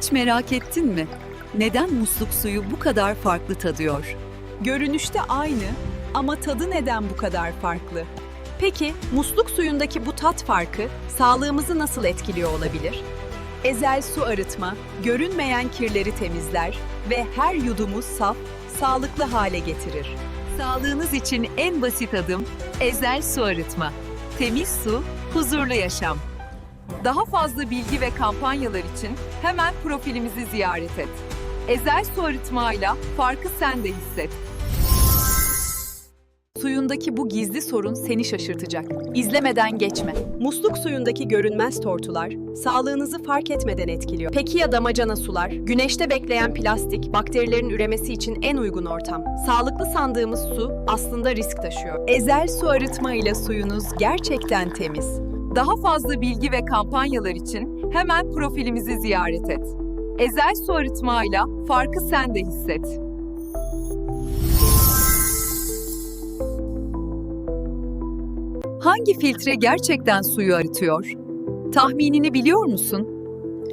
Hiç merak ettin mi? Neden musluk suyu bu kadar farklı tadıyor? Görünüşte aynı ama tadı neden bu kadar farklı? Peki musluk suyundaki bu tat farkı sağlığımızı nasıl etkiliyor olabilir? Ezel su arıtma, görünmeyen kirleri temizler ve her yudumu saf, sağlıklı hale getirir. Sağlığınız için en basit adım Ezel Su Arıtma. Temiz su, huzurlu yaşam. Daha fazla bilgi ve kampanyalar için hemen profilimizi ziyaret et. Ezel Su Arıtma'yla farkı sen de hisset. Suyundaki bu gizli sorun seni şaşırtacak. İzlemeden geçme. Musluk suyundaki görünmez tortular sağlığınızı fark etmeden etkiliyor. Peki ya damacana sular? Güneşte bekleyen plastik, bakterilerin üremesi için en uygun ortam. Sağlıklı sandığımız su aslında risk taşıyor. Ezel su arıtma ile suyunuz gerçekten temiz. Daha fazla bilgi ve kampanyalar için hemen profilimizi ziyaret et. Ezel Su Arıtma'yla farkı sen de hisset. Hangi filtre gerçekten suyu arıtıyor? Tahminini biliyor musun?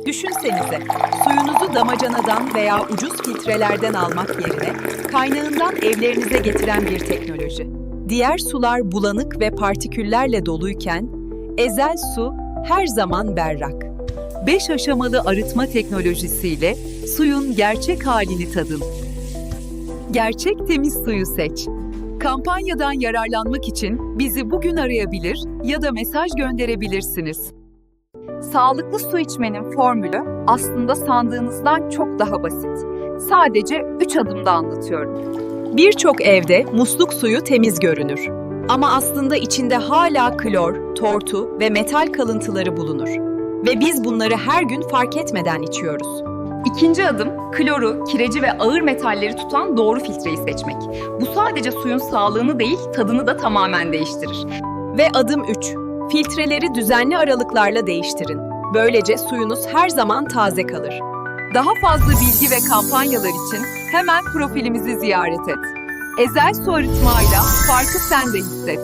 Düşünsenize, suyunuzu damacanadan veya ucuz filtrelerden almak yerine kaynağından evlerinize getiren bir teknoloji. Diğer sular bulanık ve partiküllerle doluyken, Ezel su her zaman berrak. 5 aşamalı arıtma teknolojisiyle suyun gerçek halini tadın. Gerçek temiz suyu seç. Kampanyadan yararlanmak için bizi bugün arayabilir ya da mesaj gönderebilirsiniz. Sağlıklı su içmenin formülü aslında sandığınızdan çok daha basit. Sadece 3 adımda anlatıyorum. Birçok evde musluk suyu temiz görünür. Ama aslında içinde hala klor, tortu ve metal kalıntıları bulunur. Ve biz bunları her gün fark etmeden içiyoruz. İkinci adım kloru, kireci ve ağır metalleri tutan doğru filtreyi seçmek. Bu sadece suyun sağlığını değil, tadını da tamamen değiştirir. Ve adım 3. Filtreleri düzenli aralıklarla değiştirin. Böylece suyunuz her zaman taze kalır. Daha fazla bilgi ve kampanyalar için hemen profilimizi ziyaret et. Ezel Su Arıtma'yla farkı sen de hisset.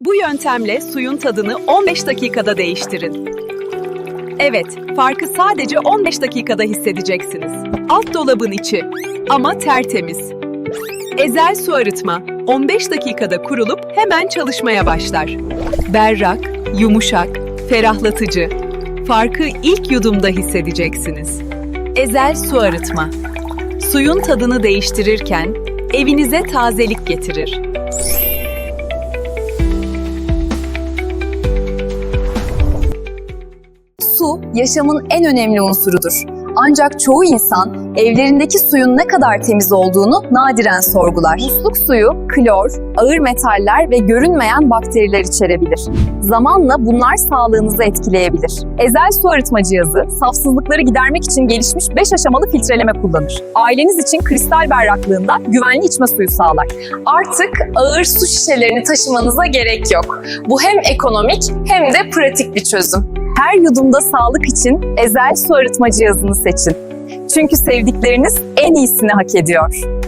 Bu yöntemle suyun tadını 15 dakikada değiştirin. Evet, farkı sadece 15 dakikada hissedeceksiniz. Alt dolabın içi ama tertemiz. Ezel su arıtma 15 dakikada kurulup hemen çalışmaya başlar. Berrak, yumuşak, ferahlatıcı. Farkı ilk yudumda hissedeceksiniz. Ezel su arıtma. Suyun tadını değiştirirken evinize tazelik getirir. Su, yaşamın en önemli unsurudur. Ancak çoğu insan evlerindeki suyun ne kadar temiz olduğunu nadiren sorgular. Musluk suyu, klor, ağır metaller ve görünmeyen bakteriler içerebilir. Zamanla bunlar sağlığınızı etkileyebilir. Ezel su arıtma cihazı, safsızlıkları gidermek için gelişmiş 5 aşamalı filtreleme kullanır. Aileniz için kristal berraklığında güvenli içme suyu sağlar. Artık ağır su şişelerini taşımanıza gerek yok. Bu hem ekonomik hem de pratik bir çözüm. Her yudumda sağlık için Ezel su arıtma cihazını seçin. Çünkü sevdikleriniz en iyisini hak ediyor.